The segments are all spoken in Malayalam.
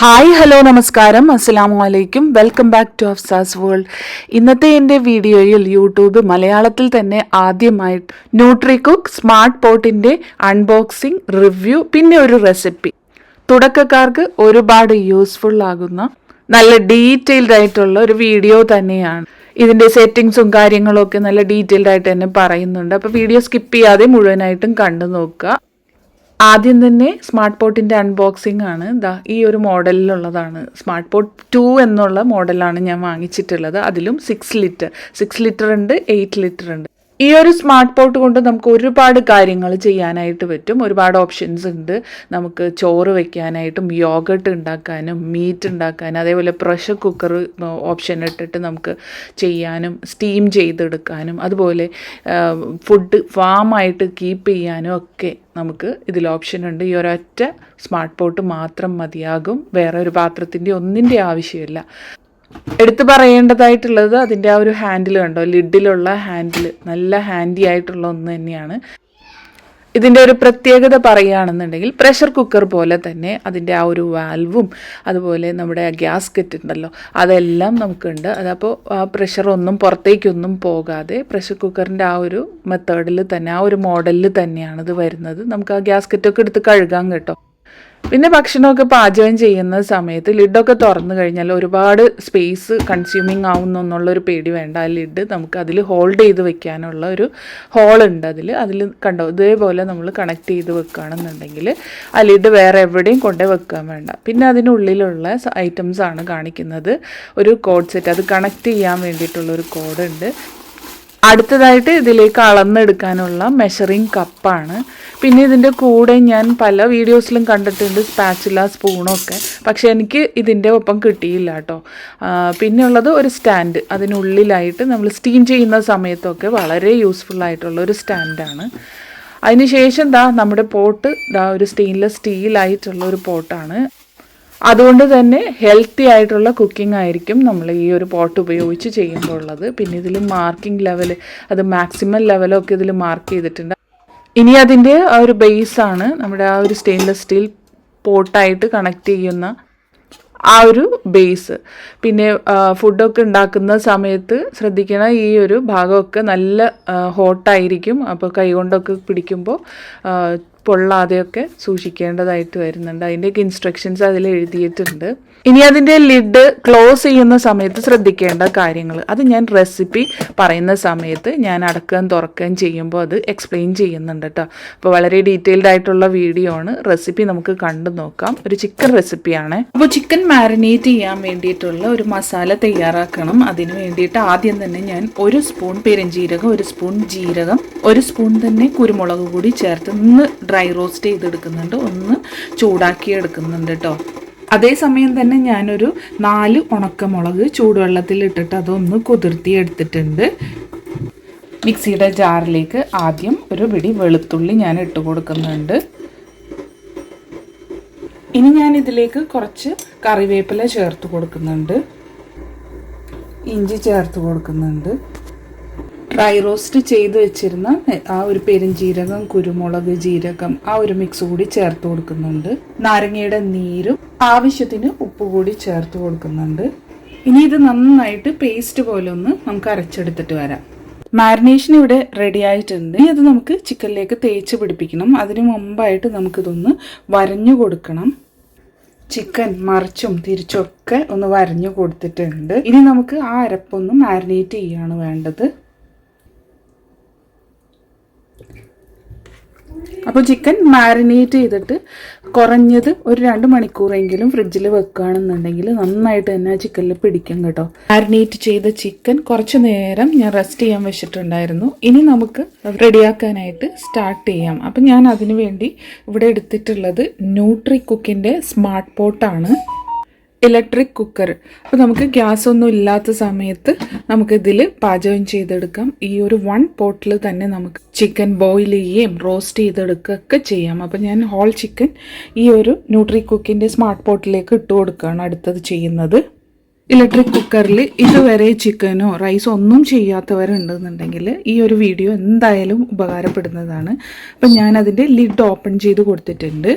ഹായ് ഹലോ നമസ്കാരം. അസ്സലാമു അലൈക്കും. Welcome back to Afsa's world. ഇന്നത്തെ എന്റെ വീഡിയോയിൽ യൂട്യൂബ് മലയാളത്തിൽ തന്നെ ആദ്യമായിട്ട് ന്യൂട്രി കുക്ക് സ്മാർട്ട് പോട്ടിന്റെ അൺബോക്സിംഗ് റിവ്യൂ പിന്നെ ഒരു റെസിപ്പി. തുടക്കക്കാർക്ക് ഒരുപാട് യൂസ്ഫുൾ ആകുന്ന നല്ല ഡീറ്റെയിൽഡ് ആയിട്ടുള്ള ഒരു വീഡിയോ തന്നെയാണ്. ഇതിന്റെ സെറ്റിങ്സും കാര്യങ്ങളും ഒക്കെ നല്ല ഡീറ്റെയിൽഡ് ആയിട്ട് തന്നെ പറയുന്നുണ്ട്. അപ്പോൾ വീഡിയോ സ്കിപ്പ് ചെയ്യാതെ മുഴുവനായിട്ടും കണ്ടു നോക്കുക. ആദ്യം തന്നെ സ്മാർട്ട് പോട്ടിന്റെ അൺബോക്സിംഗ് ആണ്. ദാ ഈ ഒരു മോഡലിലുള്ളതാണ്. സ്മാർട്ട് പോട്ട് ടു എന്നുള്ള മോഡലാണ് ഞാൻ വാങ്ങിച്ചിട്ടുള്ളത്. അതിലും സിക്സ് ലിറ്റർ. സിക്സ് ലിറ്റർ ഉണ്ട് എയ്റ്റ് ലിറ്റർ ഉണ്ട്. ഈ ഒരു സ്മാർട്ട് പോട്ട് കൊണ്ട് നമുക്ക് ഒരുപാട് കാര്യങ്ങൾ ചെയ്യാനായിട്ട് പറ്റും. ഒരുപാട് ഓപ്ഷൻസ് ഉണ്ട്. നമുക്ക് ചോറ് വെക്കാനായിട്ടും യോഗട്ട് ഉണ്ടാക്കാനും മീറ്റ് ഉണ്ടാക്കാനും അതേപോലെ പ്രഷർ കുക്കർ ഓപ്ഷൻ ഇട്ടിട്ട് നമുക്ക് ചെയ്യാനും സ്റ്റീം ചെയ്തെടുക്കാനും അതുപോലെ ഫുഡ് ഫാമായിട്ട് കീപ്പ് ചെയ്യാനും ഒക്കെ നമുക്ക് ഇതിൽ ഓപ്ഷൻ ഉണ്ട്. ഈ ഒരൊറ്റ സ്മാർട്ട് പോട്ട് മാത്രം മതിയാകും. വേറെ ഒരു പാത്രത്തിന്റെ ഒന്നിന്റെ ആവശ്യമില്ല. എടുത്തു പറയേണ്ടതായിട്ടുള്ളത് അതിന്റെ ആ ഒരു ഹാൻഡിൽ കണ്ടോ? ലിഡിലുള്ള ഹാൻഡിൽ നല്ല ഹാൻഡി ആയിട്ടുള്ള ഒന്ന് തന്നെയാണ്. ഇതിന്റെ ഒരു പ്രത്യേകത പറയുകയാണെന്നുണ്ടെങ്കിൽ പ്രഷർ കുക്കർ പോലെ തന്നെ അതിന്റെ ആ ഒരു വാൽവും അതുപോലെ നമ്മുടെ ഗ്യാസ് കെറ്റ് ഉണ്ടല്ലോ അതെല്ലാം നമുക്കുണ്ട്. അതപ്പോൾ ആ പ്രഷർ ഒന്നും പുറത്തേക്കൊന്നും പോകാതെ പ്രഷർ കുക്കറിന്റെ ആ ഒരു മെത്തേഡിൽ തന്നെ ആ ഒരു മോഡലിൽ തന്നെയാണ് ഇത് വരുന്നത്. നമുക്ക് ആ ഗ്യാസ് കെറ്റൊക്കെ എടുത്ത് കഴുകാം കേട്ടോ. പിന്നെ ഭക്ഷണമൊക്കെ പാചകം ചെയ്യുന്ന സമയത്ത് ലിഡൊക്കെ തുറന്നു കഴിഞ്ഞാൽ ഒരുപാട് സ്പേസ് കൺസ്യൂമിങ് ആവുന്നു എന്നുള്ളൊരു പേടി വേണ്ട. ആ ലിഡ് നമുക്ക് അതിൽ ഹോൾഡ് ചെയ്ത് വെക്കാനുള്ള ഒരു ഹോൾ ഉണ്ട് അതിൽ അതിൽ കണ്ടോ ഇതേപോലെ നമ്മൾ കണക്ട് ചെയ്ത് വെക്കുകയാണെന്നുണ്ടെങ്കിൽ ആ ലിഡ് വേറെ എവിടെയും കൊണ്ടേ വെക്കാൻ വേണ്ട. പിന്നെ അതിനുള്ളിലുള്ള ഐറ്റംസ് ആണ് കാണിക്കുന്നത്. ഒരു കോഡ് സെറ്റ് അത് കണക്ട് ചെയ്യാൻ വേണ്ടിയിട്ടുള്ള ഒരു കോഡ് ഉണ്ട്. അടുത്തതായിട്ട് ഇതിലേക്ക് അളന്നെടുക്കാനുള്ള മെഷറിംഗ് കപ്പാണ് പിന്നെ ഇതിന്റെ കൂടെ ഞാൻ പല വീഡിയോസിലും കണ്ടിട്ടുണ്ട് സ്പാച്ചില സ്പൂണൊക്കെ പക്ഷെ എനിക്ക് ഇതിന്റെ ഒപ്പം കിട്ടിയില്ല കേട്ടോ. പിന്നെ ഉള്ളത് ഒരു സ്റ്റാൻഡ് അതിനുള്ളിലായിട്ട് നമ്മൾ സ്റ്റീം ചെയ്യുന്ന സമയത്തൊക്കെ വളരെ യൂസ്ഫുൾ ആയിട്ടുള്ള ഒരു സ്റ്റാൻഡാണ് അതിനുശേഷം ദാ നമ്മുടെ പോട്ട് ദാ ഒരു സ്റ്റെയിൻലെസ് സ്റ്റീലായിട്ടുള്ള ഒരു പോട്ടാണ്. അതുകൊണ്ട് തന്നെ ഹെൽത്തി ആയിട്ടുള്ള കുക്കിംഗ് ആയിരിക്കും നമ്മൾ ഈ ഒരു പോട്ട് ഉപയോഗിച്ച് ചെയ്യുമ്പോൾ ഉള്ളത്. പിന്നെ ഇതിൽ മാർക്കിംഗ് ലെവൽ അത് മാക്സിമം ലെവലൊക്കെ ഇതിൽ മാർക്ക് ചെയ്തിട്ടുണ്ട്. ഇനി അതിന്റെ ആ ഒരു ബേസാണ് നമ്മുടെ ആ ഒരു സ്റ്റെയിൻലെസ് സ്റ്റീൽ പോട്ടായിട്ട് കണക്ട് ചെയ്യുന്ന ആ ഒരു ബേസ് പിന്നെ ഫുഡൊക്കെ ഉണ്ടാക്കുന്ന സമയത്ത് ശ്രദ്ധിക്കണ ഈ ഒരു ഭാഗമൊക്കെ നല്ല ഹോട്ടായിരിക്കും അപ്പോൾ കൈകൊണ്ടൊക്കെ പിടിക്കുമ്പോൾ പൊള്ളാതെയൊക്കെ സൂക്ഷിക്കേണ്ടതായിട്ട് വരുന്നുണ്ട്. അതിന്റെയൊക്കെ ഇൻസ്ട്രക്ഷൻസ് അതിൽ എഴുതിയിട്ടുണ്ട്. ഇനി അതിന്റെ ലിഡ് ക്ലോസ് ചെയ്യുന്ന സമയത്ത് ശ്രദ്ധിക്കേണ്ട കാര്യങ്ങൾ. അത് ഞാൻ റെസിപ്പി പറയുന്ന സമയത്ത് ഞാൻ അടക്കുകയും തുറക്കുകയും ചെയ്യുമ്പോൾ അത് എക്സ്പ്ലെയിൻ ചെയ്യുന്നുണ്ട് കേട്ടോ അപ്പോൾ വളരെ ഡീറ്റെയിൽഡ് ആയിട്ടുള്ള വീഡിയോ ആണ്. റെസിപ്പി നമുക്ക് കണ്ടു നോക്കാം. ഒരു ചിക്കൻ റെസിപ്പിയാണ് അപ്പോൾ ചിക്കൻ മാരിനേറ്റ് ചെയ്യാൻ വേണ്ടിയിട്ടുള്ള ഒരു മസാല തയ്യാറാക്കണം. അതിന് വേണ്ടിയിട്ട് ആദ്യം തന്നെ ഞാൻ ഒരു സ്പൂൺ പെരുംജീരകം ഒരു സ്പൂൺ ജീരകം ഒരു സ്പൂൺ തന്നെ കുരുമുളക് കൂടി ചേർത്ത് ഒന്ന് ഡ്രൈ റോസ്റ്റ് ചെയ്തെടുക്കുന്നുണ്ട്. ഒന്ന് ചൂടാക്കി എടുക്കുന്നുണ്ട് കേട്ടോ അതേസമയം തന്നെ ഞാനൊരു നാല് ഉണക്കമുളക് ചൂടുവെള്ളത്തിൽ ഇട്ടിട്ട് അതൊന്ന് കുതിർത്തി എടുത്തിട്ടുണ്ട് മിക്സിയുടെ ജാറിലേക്ക് ആദ്യം ഒരു പിടി വെളുത്തുള്ളി ഞാൻ ഇട്ട് കൊടുക്കുന്നുണ്ട്. ഇനി ഞാൻ ഇതിലേക്ക് കുറച്ച് കറിവേപ്പില ചേർത്ത് കൊടുക്കുന്നുണ്ട്. ഇഞ്ചി ചേർത്ത് കൊടുക്കുന്നുണ്ട്. ഡ്രൈ റോസ്റ്റ് ചെയ്ത് വെച്ചിരുന്ന ആ ഒരു പെരുംജീരകം കുരുമുളക് ജീരകം ആ ഒരു മിക്സ് കൂടി ചേർത്ത് കൊടുക്കുന്നുണ്ട്. നാരങ്ങയുടെ നീരും ആവശ്യത്തിന് ഉപ്പ് കൂടി ചേർത്ത് കൊടുക്കുന്നുണ്ട്. ഇനി ഇത് നന്നായിട്ട് പേസ്റ്റ് പോലെ ഒന്ന് നമുക്ക് അരച്ചെടുത്തിട്ട് വരാം. മാരിനേഷൻ ഇവിടെ റെഡി ആയിട്ടുണ്ട്. ഇനി അത് നമുക്ക് ചിക്കനിലേക്ക് തേച്ച് പിടിപ്പിക്കണം. അതിന് മുമ്പായിട്ട് നമുക്കിതൊന്ന് വരഞ്ഞു കൊടുക്കണം. ചിക്കൻ മറിച്ചും തിരിച്ചും ഒക്കെ ഒന്ന് വരഞ്ഞു കൊടുത്തിട്ടുണ്ട്. ഇനി നമുക്ക് ആ അരപ്പൊന്ന് മാരിനേറ്റ് ചെയ്യാണ് വേണ്ടത്. അപ്പോൾ ചിക്കൻ മാരിനേറ്റ് ചെയ്തിട്ട് കുറഞ്ഞത് ഒരു രണ്ട് മണിക്കൂറെങ്കിലും ഫ്രിഡ്ജിൽ വെക്കുകയാണെന്നുണ്ടെങ്കിൽ നന്നായിട്ട് തന്നെ ആ ചിക്കനിൽ പിടിക്കും കേട്ടോ. മാരിനേറ്റ് ചെയ്ത ചിക്കൻ കുറച്ച് നേരം ഞാൻ റെസ്റ്റ് ചെയ്യാൻ വെച്ചിട്ടുണ്ടായിരുന്നു. ഇനി നമുക്ക് റെഡിയാക്കാനായിട്ട് സ്റ്റാർട്ട് ചെയ്യാം. അപ്പം ഞാൻ അതിനു വേണ്ടി ഇവിടെ എടുത്തിട്ടുള്ളത് ന്യൂട്രി കുക്കിന്റെ സ്മാർട്ട് പോട്ടാണ് ഇലക്ട്രിക് കുക്കർ അപ്പോൾ നമുക്ക് ഗ്യാസ് ഒന്നും ഇല്ലാത്ത സമയത്ത് നമുക്കിതിൽ പാചകം ചെയ്തെടുക്കാം. ഈ ഒരു വൺ പോട്ടിൽ തന്നെ നമുക്ക് ചിക്കൻ ബോയിൽ ചെയ്യുകയും റോസ്റ്റ് ചെയ്തെടുക്കുകയൊക്കെ ചെയ്യാം. അപ്പോൾ ഞാൻ ഹോൾ ചിക്കൻ ഈ ഒരു ന്യൂട്രി കുക്കിന്റെ സ്മാർട്ട് പോട്ടിലേക്ക് ഇട്ട് കൊടുക്കുകയാണ് അടുത്തത് ചെയ്യുന്നത്. ഇലക്ട്രിക് കുക്കറിൽ ഇതുവരെ ചിക്കനോ റൈസോ ഒന്നും ചെയ്യാത്തവരുണ്ടെന്നുണ്ടെങ്കിൽ ഈ ഒരു വീഡിയോ എന്തായാലും ഉപകാരപ്പെടുന്നതാണ്. അപ്പം ഞാനതിന്റെ ലിഡ് ഓപ്പൺ ചെയ്ത് കൊടുത്തിട്ടുണ്ട്.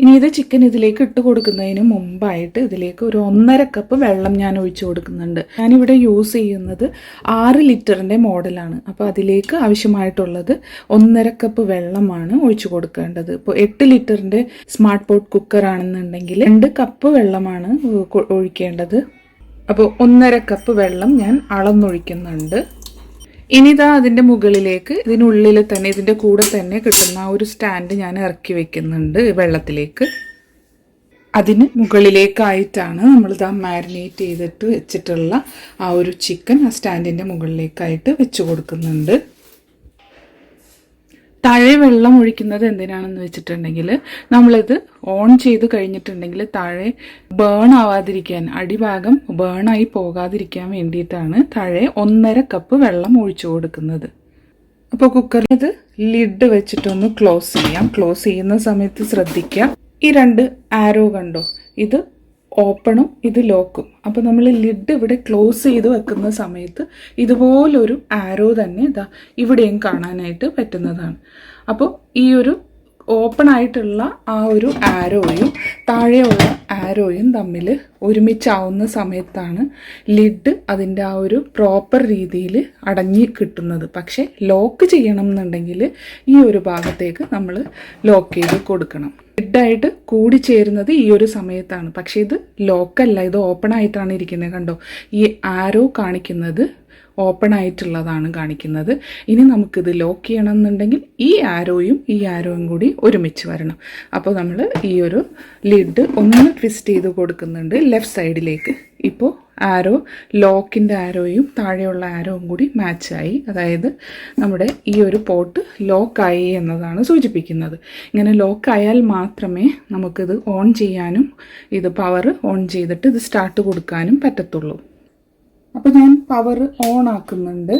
ഇനി ഇത് ചിക്കൻ ഇതിലേക്ക് ഇട്ട് കൊടുക്കുന്നതിന് മുമ്പായിട്ട് ഇതിലേക്ക് ഒരു ഒന്നര കപ്പ് വെള്ളം ഞാൻ ഒഴിച്ചു കൊടുക്കുന്നുണ്ട്. ഞാനിവിടെ യൂസ് ചെയ്യുന്നത് ആറ് ലിറ്ററിന്റെ മോഡലാണ് അപ്പോൾ അതിലേക്ക് ആവശ്യമായിട്ടുള്ളത് ഒന്നര കപ്പ് വെള്ളമാണ് ഒഴിച്ചു കൊടുക്കേണ്ടത്. ഇപ്പോൾ എട്ട് ലിറ്ററിന്റെ സ്മാർട്ട് പോട്ട് കുക്കർ ആണെന്നുണ്ടെങ്കിൽ രണ്ട് കപ്പ് വെള്ളമാണ് ഒഴിക്കേണ്ടത്. അപ്പോൾ ഒന്നര കപ്പ് വെള്ളം ഞാൻ അളന്നൊഴിക്കുന്നുണ്ട്. ഇനിതാ അതിന്റെ മുകളിലേക്ക് ഇതിനുള്ളിൽ തന്നെ ഇതിന്റെ കൂടെ തന്നെ കിട്ടുന്ന ആ ഒരു സ്റ്റാൻഡ് ഞാൻ ഇറക്കി വെക്കുന്നുണ്ട് വെള്ളത്തിലേക്ക്. അതിന് മുകളിലേക്കായിട്ടാണ് നമ്മളിതാ മാരിനേറ്റ് ചെയ്തിട്ട് വെച്ചിട്ടുള്ള ആ ഒരു ചിക്കൻ ആ സ്റ്റാൻഡിന്റെ മുകളിലേക്കായിട്ട് വെച്ച് കൊടുക്കുന്നുണ്ട്. താഴെ വെള്ളം ഒഴിക്കുന്നത് എന്തിനാണെന്ന് വെച്ചിട്ടുണ്ടെങ്കിൽ നമ്മളിത് ഓൺ ചെയ്ത് കഴിഞ്ഞിട്ടുണ്ടെങ്കിൽ താഴെ ബേൺ ആവാതിരിക്കാൻ അടിഭാഗം ബേൺ ആയി പോകാതിരിക്കാൻ വേണ്ടിയിട്ടാണ് താഴെ ഒന്നര കപ്പ് വെള്ളം ഒഴിച്ചു കൊടുക്കുന്നത്. അപ്പോൾ കുക്കറിൽ ഇത് ലിഡ് വെച്ചിട്ടൊന്ന് ക്ലോസ് ചെയ്യാം. ക്ലോസ് ചെയ്യുന്ന സമയത്ത് ശ്രദ്ധിക്കുക ഈ രണ്ട് ആരോ കണ്ടോ? ഇത് ഓപ്പണും ഇത് ലോക്കും. അപ്പോൾ നമ്മൾ ലിഡ് ഇവിടെ ക്ലോസ് ചെയ്ത് വെക്കുന്ന സമയത്ത് ഇതുപോലൊരു ആരോ തന്നെ ഇതാ ഇവിടെയും കാണാനായിട്ട് പറ്റുന്നതാണ്. അപ്പോൾ ഈ ഒരു ഓപ്പൺ ആയിട്ടുള്ള ആ ഒരു ആരോയും താഴെയുള്ള ആരോയും തമ്മിൽ ഒരുമിച്ചാവുന്ന സമയത്താണ് ലിഡ് അതിന്റെ ആ ഒരു പ്രോപ്പർ രീതിയിൽ അടഞ്ഞ് കിട്ടുന്നത്. പക്ഷേ ലോക്ക് ചെയ്യണം എന്നുണ്ടെങ്കിൽ ഈ ഒരു ഭാഗത്തേക്ക് നമ്മൾ ലോക്ക് ചെയ്ത് കൊടുക്കണം. ലിഡായിട്ട് കൂടിച്ചേരുന്നത് ഈ ഒരു സമയത്താണ്. പക്ഷേ ഇത് ലോക്കല്ല ഇത് ഓപ്പൺ ആയിട്ടാണ് ഇരിക്കുന്നത് കണ്ടോ? ഈ ആരോ കാണിക്കുന്നത് ഓപ്പൺ ആയിട്ടുള്ളതാണ് കാണിക്കുന്നത്. ഇനി നമുക്കിത് ലോക്ക് ചെയ്യണം എന്നുണ്ടെങ്കിൽ ഈ ആരോയും ഈ ആരോയും കൂടി ഒരുമിച്ച് വരണം. അപ്പോൾ നമ്മൾ ഈ ഒരു ലിഡ് ഒന്ന് ട്വിസ്റ്റ് ചെയ്ത് കൊടുക്കുന്നുണ്ട് ലെഫ്റ്റ് സൈഡിലേക്ക് ഇപ്പോൾ ആരോ ലോക്കിന്റെ ആരോയും താഴെയുള്ള ആരോയും കൂടി മാച്ചായി അതായത് നമ്മുടെ ഈ ഒരു പോട്ട് ലോക്കായി എന്നതാണ് സൂചിപ്പിക്കുന്നത്. ഇങ്ങനെ ലോക്കായാൽ മാത്രമേ നമുക്കിത് ഓൺ ചെയ്യാനും ഇത് പവർ ഓൺ ചെയ്തിട്ട് ഇത് സ്റ്റാർട്ട് കൊടുക്കാനും പറ്റത്തുള്ളൂ. അപ്പോൾ ഞാൻ പവർ ഓൺ ആക്കുന്നുണ്ട്.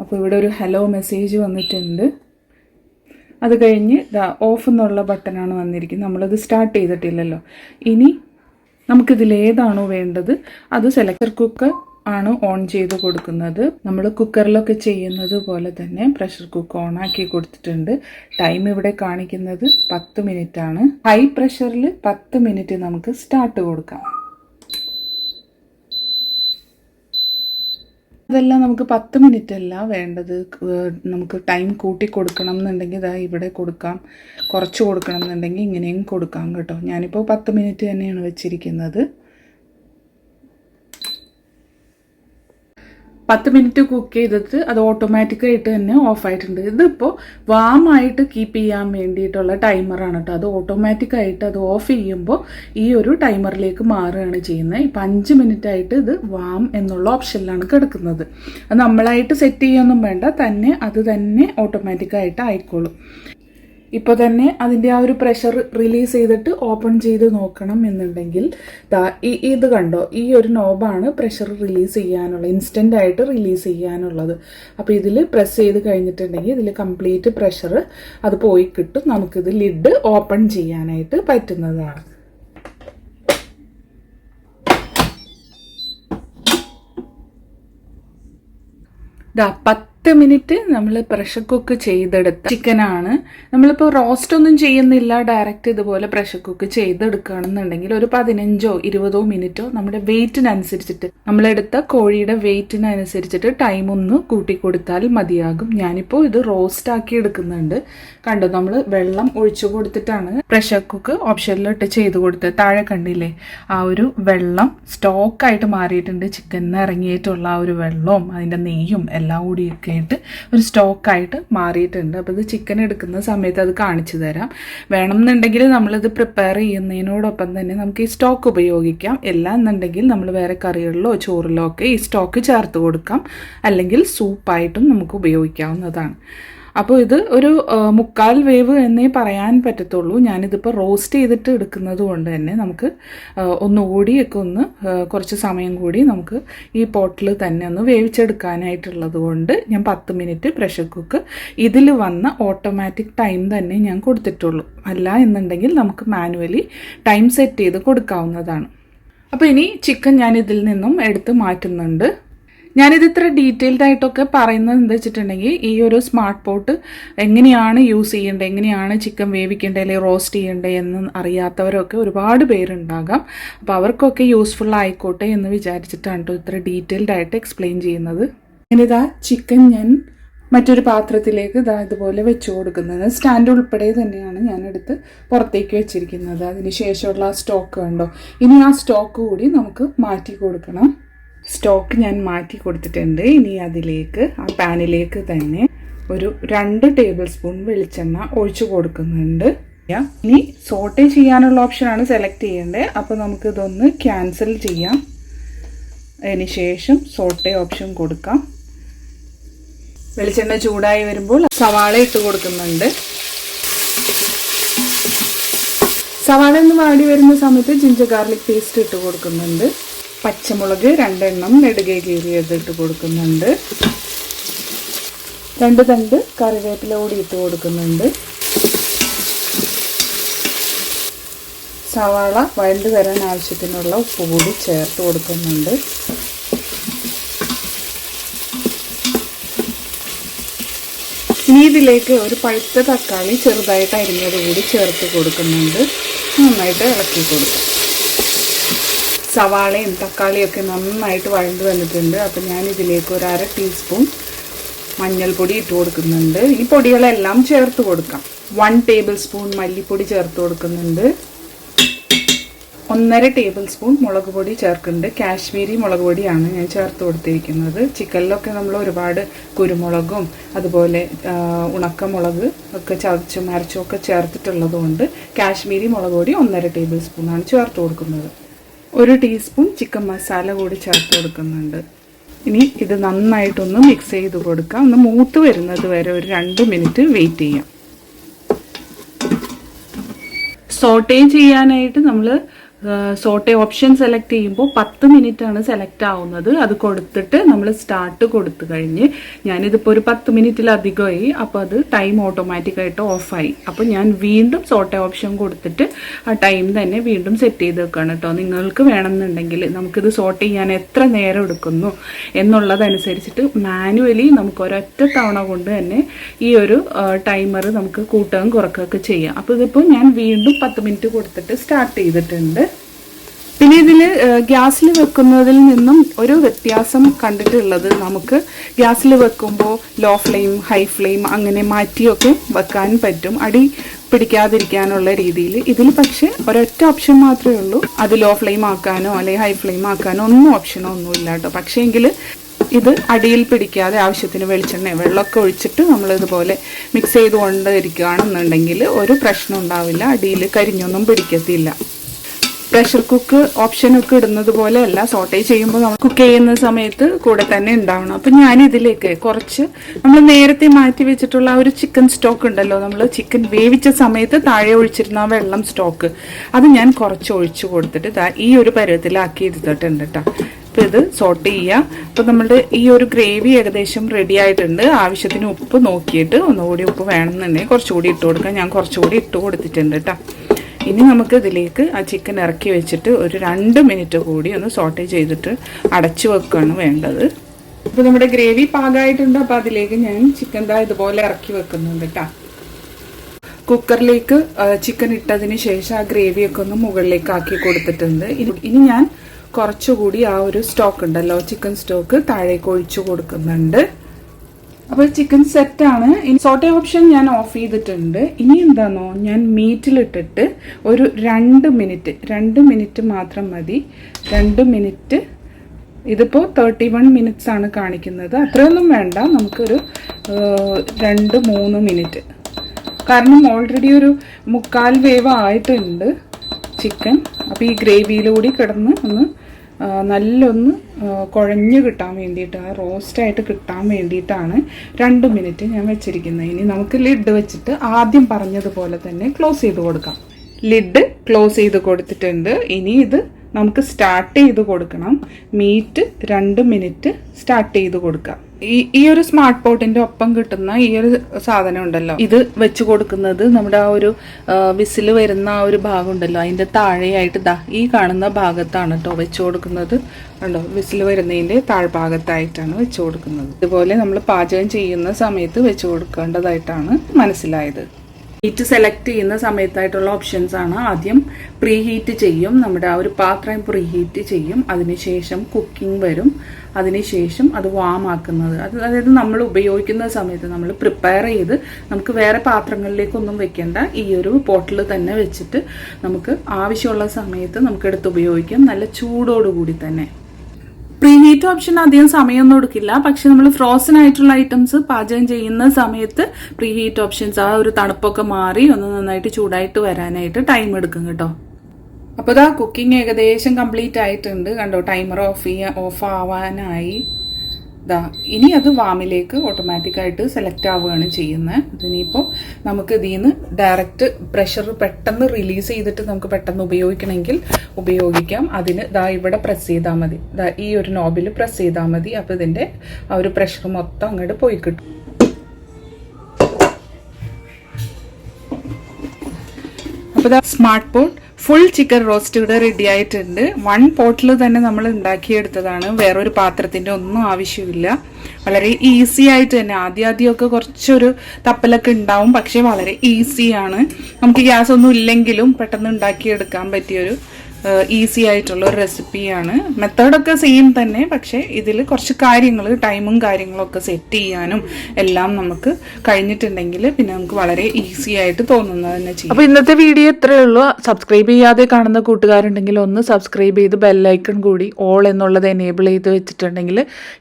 അപ്പോൾ ഇവിടെ ഒരു ഹലോ മെസ്സേജ് വന്നിട്ടുണ്ട്. അത് കഴിഞ്ഞ് ഓഫ് എന്നുള്ള ബട്ടണാണ് വന്നിരിക്കുന്നത്. നമ്മളത് സ്റ്റാർട്ട് ചെയ്തിട്ടില്ലല്ലോ. ഇനി നമുക്കിതിൽ ഏതാണോ വേണ്ടത് അത് സെലക്ടർ കുക്കർ ആണ് ഓൺ ചെയ്ത് കൊടുക്കുന്നത്. നമ്മൾ കുക്കറിലൊക്കെ ചെയ്യുന്നത് പോലെ തന്നെ പ്രഷർ കുക്കർ ഓൺ ആക്കി കൊടുത്തിട്ടുണ്ട്. ടൈം ഇവിടെ കാണിക്കുന്നത് പത്ത് മിനിറ്റ് ആണ്. ഹൈ പ്രഷറിൽ പത്ത് മിനിറ്റ് നമുക്ക് സ്റ്റാർട്ട് കൊടുക്കാം. അതെല്ലാം നമുക്ക് പത്ത് മിനിറ്റ് അല്ല വേണ്ടത് നമുക്ക് ടൈം കൂട്ടി കൊടുക്കണം എന്നുണ്ടെങ്കിൽ ഇതാ ഇവിടെ കൊടുക്കാം. കുറച്ച് കൊടുക്കണം എന്നുണ്ടെങ്കിൽ ഇങ്ങനെയും കൊടുക്കാം കേട്ടോ. ഞാനിപ്പോൾ പത്ത് മിനിറ്റ് തന്നെയാണ് വെച്ചിരിക്കുന്നത്. പത്ത് മിനിറ്റ് കുക്ക് ചെയ്തിട്ട് അത് ഓട്ടോമാറ്റിക്കായിട്ട് തന്നെ ഓഫ് ആയിട്ടുണ്ട്. ഇതിപ്പോൾ വാമായിട്ട് കീപ്പ് ചെയ്യാൻ വേണ്ടിയിട്ടുള്ള ടൈമറാണ് കേട്ടോ അത് ഓട്ടോമാറ്റിക്കായിട്ട് അത് ഓഫ് ചെയ്യുമ്പോൾ ഈ ഒരു ടൈമറിലേക്ക് മാറുകയാണ് ചെയ്യുന്നത്. ഇപ്പം അഞ്ച് മിനിറ്റ് ആയിട്ട് ഇത് വാം എന്നുള്ള ഓപ്ഷനിലാണ് കിടക്കുന്നത്. അത് നമ്മളായിട്ട് സെറ്റ് ചെയ്യൊന്നും വേണ്ട. തന്നെ അത് തന്നെ ഓട്ടോമാറ്റിക്കായിട്ട് ആയിക്കോളും. ഇപ്പോൾ തന്നെ അതിന്റെ ആ ഒരു പ്രഷർ റിലീസ് ചെയ്തിട്ട് ഓപ്പൺ ചെയ്ത് നോക്കണം എന്നുണ്ടെങ്കിൽ ഈ ഇത് കണ്ടോ? ഈ ഒരു നോബാണ് പ്രഷർ റിലീസ് ചെയ്യാനുള്ള ഇൻസ്റ്റന്റ് ആയിട്ട് റിലീസ് ചെയ്യാനുള്ളത്. അപ്പോൾ ഇതിൽ പ്രസ് ചെയ്ത് കഴിഞ്ഞിട്ടുണ്ടെങ്കിൽ ഇതിൽ കംപ്ലീറ്റ് പ്രഷർ അത് പോയി കിട്ടും. നമുക്കിത് ലിഡ് ഓപ്പൺ ചെയ്യാനായിട്ട് പറ്റുന്നതാണ്. പത്ത് മിനിറ്റ് നമ്മൾ പ്രഷർ കുക്ക് ചെയ്തെടുത്ത ചിക്കനാണ് നമ്മളിപ്പോൾ റോസ്റ്റ് ഒന്നും ചെയ്യുന്നില്ല. ഡയറക്റ്റ് ഇതുപോലെ പ്രഷർ കുക്ക് ചെയ്തെടുക്കുകയാണെന്നുണ്ടെങ്കിൽ ഒരു പതിനഞ്ചോ ഇരുപതോ മിനിറ്റോ നമ്മുടെ വെയിറ്റിനനുസരിച്ചിട്ട് നമ്മളെടുത്ത കോഴിയുടെ വെയിറ്റിനനുസരിച്ചിട്ട് ടൈം ഒന്ന് കൂട്ടി കൊടുത്താൽ മതിയാകും. ഞാനിപ്പോൾ ഇത് റോസ്റ്റ് ആക്കി എടുക്കുന്നുണ്ട്. കണ്ടോ? നമ്മൾ വെള്ളം ഒഴിച്ചു കൊടുത്തിട്ടാണ് പ്രഷർ കുക്ക് ഓപ്ഷനിലിട്ട് ചെയ്ത് കൊടുത്തത്. താഴെ കണ്ടില്ലേ? ആ ഒരു വെള്ളം സ്റ്റോക്കായിട്ട് മാറിയിട്ടുണ്ട്. ചിക്കനിൽ ഇറങ്ങിയിട്ടുള്ള ആ ഒരു വെള്ളവും അതിന്റെ നെയ്യും എല്ലാം കൂടിയൊക്കെ ആയിട്ട് ഒരു സ്റ്റോക്കായിട്ട് മാറിയിട്ടുണ്ട്. അപ്പോൾ ഇത് ചിക്കൻ എടുക്കുന്ന സമയത്ത് അത് കാണിച്ചു തരാം. വേണമെന്നുണ്ടെങ്കിൽ നമ്മളിത് പ്രിപ്പയർ ചെയ്യുന്നതിനോടൊപ്പം തന്നെ നമുക്ക് ഈ സ്റ്റോക്ക് ഉപയോഗിക്കാം. എല്ലാം എന്നുണ്ടെങ്കിൽ നമ്മൾ വേറെ കറികളിലോ ചോറിലോ ഒക്കെ ഈ സ്റ്റോക്ക് ചേർത്ത് കൊടുക്കാം. അല്ലെങ്കിൽ സൂപ്പായിട്ടും നമുക്ക് ഉപയോഗിക്കാവുന്നതാണ്. അപ്പോൾ ഇത് ഒരു മുക്കാൽ വേവ് എന്നേ പറയാൻ പറ്റത്തുള്ളൂ. ഞാനിതിപ്പോൾ റോസ്റ്റ് ചെയ്തിട്ട് എടുക്കുന്നത് കൊണ്ട് തന്നെ നമുക്ക് ഒന്നുകൂടിയൊക്കെ ഒന്ന് കുറച്ച് സമയം കൂടി നമുക്ക് ഈ പോട്ടിൽ തന്നെ ഒന്ന് വേവിച്ചെടുക്കാനായിട്ടുള്ളത് കൊണ്ട് ഞാൻ പത്ത് മിനിറ്റ് പ്രഷർ കുക്ക് ഇതിൽ വന്ന ഓട്ടോമാറ്റിക് ടൈം തന്നെ ഞാൻ കൊടുത്തിട്ടുള്ളൂ. അല്ല എന്നുണ്ടെങ്കിൽ നമുക്ക് മാനുവലി ടൈം സെറ്റ് ചെയ്ത് കൊടുക്കാവുന്നതാണ്. അപ്പോൾ ഇനി ചിക്കൻ ഞാൻ ഇതിൽ നിന്നും എടുത്ത് മാറ്റുന്നുണ്ട്. ഞാനിത് ഇത്ര ഡീറ്റെയിൽഡ് ആയിട്ടൊക്കെ പറയുന്നത് എന്താ വെച്ചിട്ടുണ്ടെങ്കിൽ ഈ ഒരു സ്മാർട്ട് പോട്ട് എങ്ങനെയാണ് യൂസ് ചെയ്യേണ്ടത് എങ്ങനെയാണ് ചിക്കൻ വേവിക്കേണ്ടത് അല്ലെങ്കിൽ റോസ്റ്റ് ചെയ്യേണ്ടത് എന്ന് അറിയാത്തവരൊക്കെ ഒരുപാട് പേരുണ്ടാകാം. അപ്പോൾ അവർക്കൊക്കെ യൂസ്ഫുൾ ആയിക്കോട്ടെ എന്ന് വിചാരിച്ചിട്ടാണ് കേട്ടോ ഇത്ര ഡീറ്റെയിൽഡ് ആയിട്ട് എക്സ്പ്ലെയിൻ ചെയ്യുന്നത്. ഇനിതാ ചിക്കൻ ഞാൻ മറ്റൊരു പാത്രത്തിലേക്ക് ഇതാ ഇതുപോലെ വെച്ച് കൊടുക്കുന്നത്. സ്റ്റാൻഡ് ഉൾപ്പെടെ തന്നെയാണ് ഞാൻ എടുത്ത് പുറത്തേക്ക് വെച്ചിരിക്കുന്നത്. അതിന് ശേഷമുള്ള ആ സ്റ്റോക്ക് കണ്ടോ? ഇനി ആ സ്റ്റോക്ക് കൂടി നമുക്ക് മാറ്റി കൊടുക്കണം. സ്റ്റോക്ക് ഞാൻ മാറ്റി കൊടുത്തിട്ടുണ്ട്. ഇനി അതിലേക്ക് ആ പാനിലേക്ക് തന്നെ ഒരു രണ്ട് ടേബിൾ സ്പൂൺ വെളിച്ചെണ്ണ ഒഴിച്ചു കൊടുക്കുന്നുണ്ട്. ഇനി സോട്ടേ ചെയ്യാനുള്ള ഓപ്ഷനാണ് സെലക്ട് ചെയ്യേണ്ടത്. അപ്പോൾ നമുക്ക് ഇതൊന്ന് ക്യാൻസൽ ചെയ്യാം. അതിന് ശേഷം സോട്ടേ ഓപ്ഷൻ കൊടുക്കാം. വെളിച്ചെണ്ണ ചൂടായി വരുമ്പോൾ സവാള ഇട്ട് കൊടുക്കുന്നുണ്ട്. സവാള ഒന്ന് വാടി വരുന്ന സമയത്ത് ജിഞ്ചർ ഗാർലിക് പേസ്റ്റ് ഇട്ട് കൊടുക്കുന്നുണ്ട്. പച്ചമുളക് രണ്ടെണ്ണം നെടുകെ കീറിയത് ഇട്ട് കൊടുക്കുന്നുണ്ട്. രണ്ട് തണ്ട് കറിവേപ്പില കൂടി ഇട്ട് കൊടുക്കുന്നുണ്ട്. സവാള വഴണ്ട് വരാൻ ആവശ്യത്തിനുള്ള ഉപ്പ് കൂടി ചേർത്ത് കൊടുക്കുന്നുണ്ട്. ഇനി ഇതിലേക്ക് ഒരു പഴുത്ത തക്കാളി ചെറുതായിട്ട് അരിഞ്ഞത് കൂടി ചേർത്ത് കൊടുക്കുന്നുണ്ട്. നന്നായിട്ട് ഇളക്കി കൊടുക്കാം. സവാളയും തക്കാളിയൊക്കെ നന്നായിട്ട് വഴണ്ട് വന്നിട്ടുണ്ട്. അപ്പോൾ ഞാൻ ഇതിലേക്ക് ഒരു അര ടീസ്പൂൺ മഞ്ഞൾപ്പൊടി ഇട്ട് കൊടുക്കുന്നുണ്ട്. ഈ പൊടികളെല്ലാം ചേർത്ത് കൊടുക്കാം. വൺ ടേബിൾ സ്പൂൺ മല്ലിപ്പൊടി ചേർത്ത് കൊടുക്കുന്നുണ്ട്. ഒന്നര ടേബിൾ സ്പൂൺ മുളക് പൊടി ചേർക്കുന്നുണ്ട്. കാശ്മീരി മുളക് പൊടിയാണ് ഞാൻ ചേർത്ത് കൊടുത്തിരിക്കുന്നത്. ചിക്കനിലൊക്കെ നമ്മൾ ഒരുപാട് കുരുമുളകും അതുപോലെ ഉണക്കമുളക് ഒക്കെ ചതച്ചും അരച്ചും ഒക്കെ ചേർത്തിട്ടുള്ളത് കൊണ്ട് കാശ്മീരി മുളക് പൊടി ഒന്നര ടേബിൾ സ്പൂണാണ് ചേർത്ത് കൊടുക്കുന്നത്. ഒരു ടീസ്പൂൺ ചിക്കൻ മസാല കൂടി ചേർത്ത് കൊടുക്കുന്നുണ്ട്. ഇനി ഇത് നന്നായിട്ടൊന്ന് മിക്സ് ചെയ്ത് കൊടുക്കാം. ഒന്ന് മൂത്ത് വരുന്നത് വരെ ഒരു രണ്ട് മിനിറ്റ് വെയിറ്റ് ചെയ്യാം. സോട്ടേ ചെയ്യാനായിട്ട് നമ്മൾ സോട്ടെ ഓപ്ഷൻ സെലക്ട് ചെയ്യുമ്പോൾ പത്ത് മിനിറ്റ് ആണ് സെലക്ട് ആവുന്നത്. അത് കൊടുത്തിട്ട് നമ്മൾ സ്റ്റാർട്ട് കൊടുത്തു കഴിഞ്ഞ് ഞാനിതിപ്പോൾ ഒരു പത്ത് മിനിറ്റിലധികമായി അപ്പോൾ അത് ടൈം ഓട്ടോമാറ്റിക്കായിട്ട് ഓഫായി അപ്പോൾ ഞാൻ വീണ്ടും സോട്ടെ ഓപ്ഷൻ കൊടുത്തിട്ട് ആ ടൈം തന്നെ വീണ്ടും സെറ്റ് ചെയ്ത് വെക്കുകയാണ് കേട്ടോ നിങ്ങൾക്ക് വേണമെന്നുണ്ടെങ്കിൽ നമുക്കിത് സോട്ട് ചെയ്യാൻ എത്ര നേരം എടുക്കുന്നു എന്നുള്ളതനുസരിച്ചിട്ട് മാനുവലി നമുക്ക് ഒരൊറ്റ തവണ കൊണ്ട് തന്നെ ഈ ഒരു ടൈമർ നമുക്ക് കൂട്ടുകയും കുറക്കുകയൊക്കെ ചെയ്യാം. അപ്പോൾ ഇതിപ്പോൾ ഞാൻ വീണ്ടും പത്ത് മിനിറ്റ് കൊടുത്തിട്ട് സ്റ്റാർട്ട് ചെയ്തിട്ടുണ്ട്. പിന്നെ ഇതിൽ ഗ്യാസിൽ വെക്കുന്നതിൽ നിന്നും ഒരു വ്യത്യാസം കണ്ടിട്ടുള്ളത് നമുക്ക് ഗ്യാസിൽ വെക്കുമ്പോൾ ലോ ഫ്ലെയിം ഹൈ ഫ്ലെയിം അങ്ങനെ മാറ്റിയൊക്കെ വെക്കാൻ പറ്റും. അടി പിടിക്കാതിരിക്കാനുള്ള രീതിയിൽ ഇതിൽ പക്ഷേ ഒരൊറ്റ ഓപ്ഷൻ മാത്രമേ ഉള്ളൂ. അത് ലോ ഫ്ലെയിം ആക്കാനോ അല്ലെങ്കിൽ ഹൈ ഫ്ലെയിം ആക്കാനോ ഒന്നും ഓപ്ഷനോ ഒന്നും ഇല്ല കേട്ടോ. പക്ഷേ എങ്കിൽ ഇത് അടിയിൽ പിടിക്കാതെ ആവശ്യത്തിന് വെളിച്ചെണ്ണ വെള്ളമൊക്കെ ഒഴിച്ചിട്ട് നമ്മൾ ഇതുപോലെ മിക്സ് ചെയ്തുകൊണ്ട് ഇരിക്കുകയാണെന്നുണ്ടെങ്കിൽ ഒരു പ്രശ്നം ഉണ്ടാവില്ല. അടിയിൽ കരിഞ്ഞൊന്നും പിടിക്കത്തില്ല. പ്രഷർ കുക്ക് ഓപ്ഷനൊക്കെ ഇടുന്നത് പോലെ അല്ല സോട്ടേ ചെയ്യുമ്പോൾ നമ്മൾ കുക്ക് ചെയ്യുന്ന സമയത്ത് കൂടെ തന്നെ ഉണ്ടാവണം. അപ്പം ഞാൻ ഇതിലേക്ക് കുറച്ച് നമ്മൾ നേരത്തെ മാറ്റി വെച്ചിട്ടുള്ള ആ ഒരു ചിക്കൻ സ്റ്റോക്ക് ഉണ്ടല്ലോ നമ്മൾ ചിക്കൻ വേവിച്ച സമയത്ത് താഴെ ഒഴിച്ചിരുന്ന ആ വെള്ളം സ്റ്റോക്ക് അത് ഞാൻ കുറച്ച് ഒഴിച്ചു കൊടുത്തിട്ട് ഈ ഒരു പരുവത്തിലാക്കി എടുത്തിട്ടുണ്ട് കേട്ടോ അപ്പൊ ഇത് സോട്ട് ചെയ്യുക അപ്പോൾ നമ്മുടെ ഈ ഒരു ഗ്രേവി ഏകദേശം റെഡി ആയിട്ടുണ്ട്. ആവശ്യത്തിന് ഉപ്പ് നോക്കിയിട്ട് ഒന്നുകൂടി ഉപ്പ് വേണമെന്നുണ്ടെങ്കിൽ കുറച്ചുകൂടി ഇട്ട് കൊടുക്കാം. ഞാൻ കുറച്ചുകൂടി ഇട്ട് കൊടുത്തിട്ടുണ്ട് കേട്ടോ ഇനി നമുക്ക് ഇതിലേക്ക് ആ ചിക്കൻ ഇറക്കി വെച്ചിട്ട് ഒരു രണ്ട് മിനിറ്റ് കൂടി ഒന്ന് സോട്ടേ ചെയ്തിട്ട് അടച്ചു വെക്കുകയാണ് വേണ്ടത്. ഇപ്പോൾ നമ്മുടെ ഗ്രേവി പാകമായിട്ടുണ്ട് അപ്പോൾ അതിലേക്ക് ഞാൻ ചിക്കൻ ദാ ഇതുപോലെ ഇറക്കി വെക്കുന്നുണ്ട് കേട്ടോ കുക്കറിലേക്ക് ചിക്കൻ ഇട്ടതിന് ശേഷം ആ ഗ്രേവിയൊക്കെ ഒന്ന് മുകളിലേക്ക് ആക്കി കൊടുത്തിട്ടുണ്ട്. ഇനി ഞാൻ കുറച്ചുകൂടി ആ ഒരു സ്റ്റോക്ക് ഉണ്ടല്ലോ ചിക്കൻ സ്റ്റോക്ക് താഴേക്ക് ഒഴിച്ചു കൊടുക്കുന്നുണ്ട്. അപ്പോൾ ചിക്കൻ സെറ്റാണ് ഇനി സോട്ടേ ഓപ്ഷൻ ഞാൻ ഓഫ് ചെയ്തിട്ടുണ്ട്. ഇനി എന്താണോ ഞാൻ മീറ്റിലിട്ടിട്ട് ഒരു രണ്ട് മിനിറ്റ് രണ്ട് മിനിറ്റ് മാത്രം മതി. രണ്ട് മിനിറ്റ് ഇതിപ്പോൾ തേർട്ടി വൺ മിനിറ്റ്സ് ആണ് കാണിക്കുന്നത്. അത്രയൊന്നും വേണ്ട. നമുക്കൊരു രണ്ട് മൂന്ന് മിനിറ്റ് കാരണം ഓൾറെഡി ഒരു മുക്കാൽ വേവ് ആയിട്ടുണ്ട് ചിക്കൻ അപ്പോൾ ഈ ഗ്രേവിയിലൂടെ കിടന്ന് ഒന്ന് നല്ലൊന്ന് കുഴഞ്ഞ് കിട്ടാൻ വേണ്ടിയിട്ട് ആ റോസ്റ്റായിട്ട് കിട്ടാൻ വേണ്ടിയിട്ടാണ് രണ്ട് മിനിറ്റ് ഞാൻ വെച്ചിരിക്കുന്നത്. ഇനി നമുക്ക് ലിഡ് വെച്ചിട്ട് ആദ്യം പറഞ്ഞതുപോലെ തന്നെ ക്ലോസ് ചെയ്ത് കൊടുക്കാം. ലിഡ് ക്ലോസ് ചെയ്ത് കൊടുത്തിട്ടുണ്ട്. ഇനി ഇത് നമുക്ക് സ്റ്റാർട്ട് ചെയ്ത് കൊടുക്കണം. മീറ്റ് രണ്ട് മിനിറ്റ് സ്റ്റാർട്ട് ചെയ്ത് കൊടുക്കാം. ഈ ഈ ഒരു സ്മാർട്ട് പോട്ടിന്റെ ഒപ്പം കിട്ടുന്ന ഈ ഒരു സാധനം ഉണ്ടല്ലോ ഇത് വെച്ച് കൊടുക്കുന്നത് നമ്മുടെ ആ ഒരു വിസിൽ വരുന്ന ആ ഒരു ഭാഗം ഉണ്ടല്ലോ അതിന്റെ താഴെയായിട്ട് ദാ ഈ കാണുന്ന ഭാഗത്താണ് കേട്ടോ വെച്ച് കൊടുക്കുന്നത്. ഉണ്ടോ വിസിൽ വരുന്നതിന്റെ താഴ്ഭാഗത്തായിട്ടാണ് വെച്ച് കൊടുക്കുന്നത്. ഇതുപോലെ നമ്മൾ പാചകം ചെയ്യുന്ന സമയത്ത് വെച്ച് കൊടുക്കേണ്ടതായിട്ടാണ് മനസ്സിലായത്. ഹീറ്റ് സെലക്ട് ചെയ്യുന്ന സമയത്തായിട്ടുള്ള ഓപ്ഷൻസ് ആണ്. ആദ്യം പ്രീ ഹീറ്റ് ചെയ്യും. നമ്മുടെ ആ ഒരു പാത്രം പ്രീ ഹീറ്റ് ചെയ്യും. അതിനുശേഷം കുക്കിംഗ് വരും. അതിനുശേഷം അത് വാം ആക്കുന്നത്. അത് അതായത് നമ്മൾ ഉപയോഗിക്കുന്ന സമയത്ത് നമ്മൾ പ്രിപ്പയർ ചെയ്ത് നമുക്ക് വേറെ പാത്രങ്ങളിലേക്കൊന്നും വെക്കേണ്ട. ഈ ഒരു പോട്ടിൽ തന്നെ വെച്ചിട്ട് നമുക്ക് ആവശ്യമുള്ള സമയത്ത് നമുക്ക് എടുത്ത് ഉപയോഗിക്കാം. നല്ല ചൂടോടുകൂടി തന്നെ. പ്രീ ഹീറ്റ് ഓപ്ഷൻ അധികം സമയമൊന്നും എടുക്കില്ല. പക്ഷെ നമ്മൾ ഫ്രോസൺ ആയിട്ടുള്ള ഐറ്റംസ് പാചകം ചെയ്യുന്ന സമയത്ത് പ്രീ ഹീറ്റ് ഓപ്ഷൻസ് ആ ഒരു തണുപ്പൊക്കെ മാറി ഒന്ന് നന്നായിട്ട് ചൂടായിട്ട് വരാനായിട്ട് ടൈം എടുക്കും കേട്ടോ. അപ്പോൾ ഇതാ കുക്കിംഗ് ഏകദേശം കംപ്ലീറ്റ് ആയിട്ടുണ്ട്. കണ്ടോ ടൈമർ ഓഫ് ചെയ്യാൻ ഓഫ് ആവാനായി. ഇതാ ഇനി അത് വാമിലേക്ക് ഓട്ടോമാറ്റിക്കായിട്ട് സെലക്ട് ആവുകയാണ് ചെയ്യുന്നത്. അതിനിപ്പോൾ നമുക്ക് ഇതിൽ നിന്ന് ഡയറക്റ്റ് പ്രഷർ പെട്ടെന്ന് റിലീസ് ചെയ്തിട്ട് നമുക്ക് പെട്ടെന്ന് ഉപയോഗിക്കണമെങ്കിൽ ഉപയോഗിക്കാം. അതിന് ദാ ഇവിടെ പ്രസ് ചെയ്താൽ മതി. ദാ ഈ ഒരു നോബിൽ പ്രസ് ചെയ്താൽ മതി. അപ്പോൾ ഇതിന്റെ ആ ഒരു പ്രഷർ മൊത്തം അങ്ങോട്ട് പോയി കിട്ടും. അപ്പോൾ ഇതാ smart pot full chicken roast ഇവിടെ റെഡി ആയിട്ടുണ്ട്. വൺ പോട്ടിൽ തന്നെ നമ്മൾ ഉണ്ടാക്കിയെടുത്തതാണ്. വേറൊരു പാത്രത്തിന്റെ ഒന്നും ആവശ്യമില്ല. വളരെ ഈസി ആയിട്ട് തന്നെ. ആദ്യം ആദ്യമൊക്കെ കുറച്ചൊരു തപ്പലൊക്കെ ഉണ്ടാവും. പക്ഷേ വളരെ ഈസിയാണ് നമുക്ക് ഗ്യാസ് ഒന്നും ഇല്ലെങ്കിലും പെട്ടെന്ന് ഉണ്ടാക്കിയെടുക്കാൻ പറ്റിയൊരു ഈസി ആയിട്ടുള്ള ഒരു റെസിപ്പിയാണ് മെത്തേഡൊക്കെ സെയിം തന്നെ പക്ഷേ ഇതിൽ കുറച്ച് കാര്യങ്ങൾ ടൈമും കാര്യങ്ങളൊക്കെ സെറ്റ് ചെയ്യാനും എല്ലാം നമുക്ക് കഴിഞ്ഞിട്ടുണ്ടെങ്കിൽ പിന്നെ നമുക്ക് വളരെ ഈസി ആയിട്ട് തോന്നുന്നത് തന്നെ ചെയ്യും. അപ്പോൾ ഇന്നത്തെ വീഡിയോ ഇത്രയേ ഉള്ളൂ. സബ്സ്ക്രൈബ് ചെയ്യാതെ കാണുന്ന കൂട്ടുകാരുണ്ടെങ്കിൽ ഒന്ന് സബ്സ്ക്രൈബ് ചെയ്ത് ബെല്ലൈക്കൺ കൂടി ഓൾ എന്നുള്ളത് എനേബിൾ ചെയ്ത് വെച്ചിട്ടുണ്ടെങ്കിൽ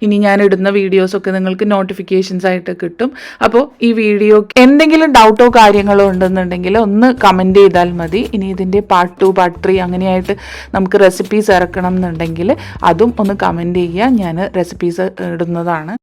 ഇനി ഞാൻ ഇടുന്ന വീഡിയോസൊക്കെ നിങ്ങൾക്ക് നോട്ടിഫിക്കേഷൻസ് ആയിട്ട് കിട്ടും. അപ്പോൾ ഈ വീഡിയോ എന്തെങ്കിലും ഡൗട്ടോ കാര്യങ്ങളോ ഉണ്ടെന്നുണ്ടെങ്കിൽ ഒന്ന് കമന്റ് ചെയ്താൽ മതി. ഇനി ഇതിന്റെ പാർട്ട് ടു പാർട്ട് ത്രീ അങ്ങനെയായിട്ട് നമുക്ക് റെസിപ്പീസ് ഇറക്കണം എന്നുണ്ടെങ്കിൽ അതും ഒന്ന് കമന്റ് ചെയ്യുക. ഞാൻ റെസിപ്പീസ് ഇടുന്നതാണ്.